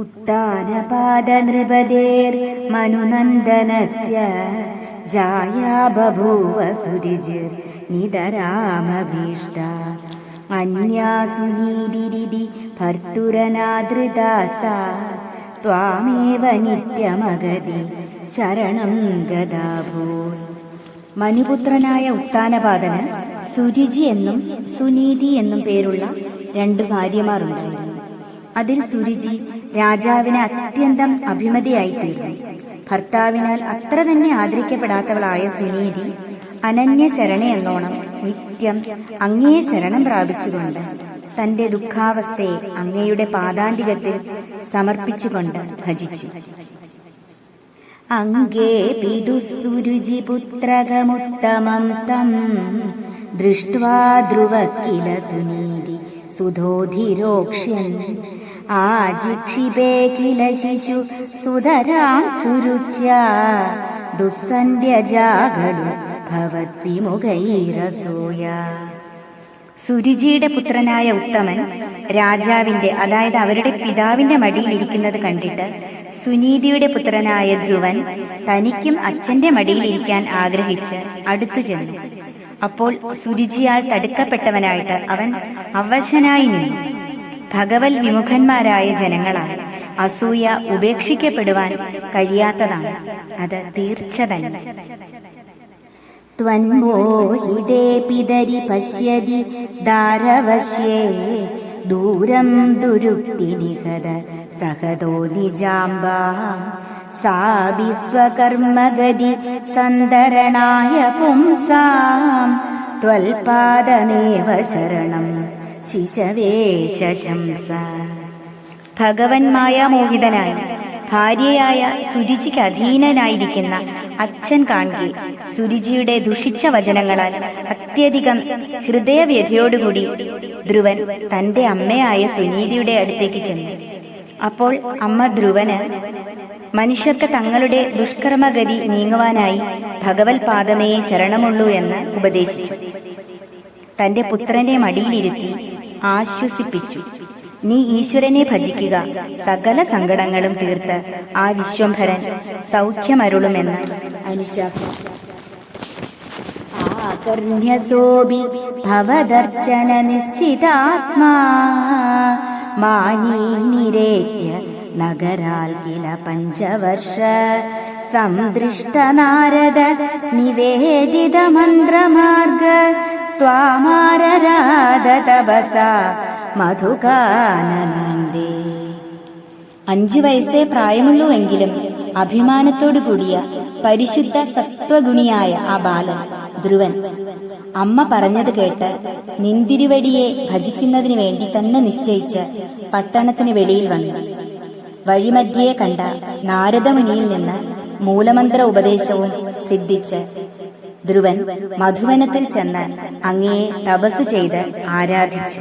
ഉത്താനപാദനൃപതേർ മനുനന്ദനസ്യ ജായാ ബഭൂവ സുരിജിർ നിതരാമഭീഷ്ട. അന്യാസുനീതിരിതി ഭർത്തുരനാദൃദാസ ത്വാമേവ നിത്യമഗതി ശരണം ഗതാഭൂ. മനുപുത്രനായ ഉത്താനപാദന സുരുചി എന്നും സുനീതി എന്നും പേരുള്ള രണ്ട് ഭാര്യമാരുണ്ടായിരുന്നു. അതിൽ സുരുചി രാജാവിന് അത്യന്തം അഭിമതിയായി തീർന്നു ഭർത്താവിനാൽ അത്ര തന്നെ ആദരിക്കപ്പെടാത്തവളായ സുനീതി അനന്യ ശരണ എന്നോണം നിത്യം അങ്ങയെ ശരണം പ്രാപിച്ചുകൊണ്ട് തന്റെ ദുഃഖാവസ്ഥയെ അങ്ങയുടെ പാദാന്തികത്തിൽ സമർപ്പിച്ചുകൊണ്ട് ഭജിച്ചു. അങ്കേ പിതുസുരുചി പുത്രകമുത്തമം തം ദൃഷ്ട്വാ ധ്രുവ കില സുനീതി സുധോധിരോക്ഷ്യൻ ആജിക്ഷിപേ കില ശിശു സുധരാം സുരുച്യ. ദുസ്സന്ധ്യജാഗലു ഭവത്വിമുഖൈരസൂയ സുരുചിയുടെ പുത്രനായ ഉത്തമൻ രാജാവിന്റെ അതായത് അവരുടെ പിതാവിന്റെ മടിയിൽ ഇരിക്കുന്നത് കണ്ടിട്ട് സുനീതിയുടെ പുത്രനായ ധ്രുവൻ തനിക്കും അച്ഛന്റെ മടിയിൽ ഇരിക്കാൻ ആഗ്രഹിച്ച് അടുത്തു ചെന്നു. അപ്പോൾ സുരുചിയാൽ തടുക്കപ്പെട്ടവനായിട്ട് അവൻ അവശനായി നിന്നു. ഭഗവത് വിമുഖന്മാരായ ജനങ്ങളാൽ അസൂയ ഉപേക്ഷിക്കപ്പെടുവാൻ കഴിയാത്തതാണ്. അത് തീർച്ച തന്നെ ത്വന്മോഹിതേ പിതരി ദൂരം ദുരുക്തി നിഹത സഹതോ നിജാംബാം സാബി സ്വകർമ്മഗതി സന്തരണായ പുംസാം. ത്വൽപാദമേവ ശരണം ശിശവേ ശശംസ. ഭഗവൻ മായാമോഹിതനായി ഭാര്യയായ സുരുചിക്ക് അധീനനായിരിക്കുന്ന അച്ഛൻ കാണുകെ സുരുചിയുടെ ദുഷിച്ച വചനങ്ങളാൽ അത്യധികം ഹൃദയവ്യഥയോടുകൂടി ധ്രുവൻ തന്റെ അമ്മയായ സുനീതിയുടെ അടുത്തേക്ക് ചെന്നു. അപ്പോൾ അമ്മ ധ്രുവന് മനുഷ്യർക്ക് തങ്ങളുടെ ദുഷ്കർമ്മഗതി നീങ്ങുവാനായി ഭഗവത് പാദമേ ശരണമുള്ളൂ എന്ന് ഉപദേശിച്ചു. തന്റെ പുത്രനെ മടിയിലിരുത്തി ആശ്വസിപ്പിച്ചു. നീ ഈശ്വരനെ ഭജിക്കുക. സകല സങ്കടങ്ങളും തീർത്ത് ആ വിശ്വംഭരൻ സൗഖ്യമരുളുമെന്ന്. അനുശാസനം. ഭവദർശന നിശ്ചിതാത്മാ. മാനീനിരേത്യ നഗരാൽ കില പഞ്ചവർഷ. സംദൃഷ്ട നാരദ നിവേദിത മന്ത്രമാർഗ. സ്വാമാരരാധ തപസ മധുകാനന്ദേ അഞ്ചു വയസ്സേ പ്രായമുള്ളൂ എങ്കിലും അഭിമാനത്തോടു കൂടിയ പരിശുദ്ധ സത്വഗുണിയായ ആ ബാലൻ ധ്രുവൻ അമ്മ പറഞ്ഞത് കേട്ട് നിന്തിരുവടിയെ ഭജിക്കുന്നതിന് വേണ്ടി തന്നെ നിശ്ചയിച്ച് പട്ടണത്തിന് വെളിയിൽ വന്നു. വഴിമധ്യയെ കണ്ട നാരദമുനിയിൽ നിന്ന് മൂലമന്ത്ര ഉപദേശവും സിദ്ധിച്ച് ധ്രുവൻ മധുവനത്തിൽ ചെന്ന് അങ്ങയെ തപസ് ചെയ്ത് ആരാധിച്ചു.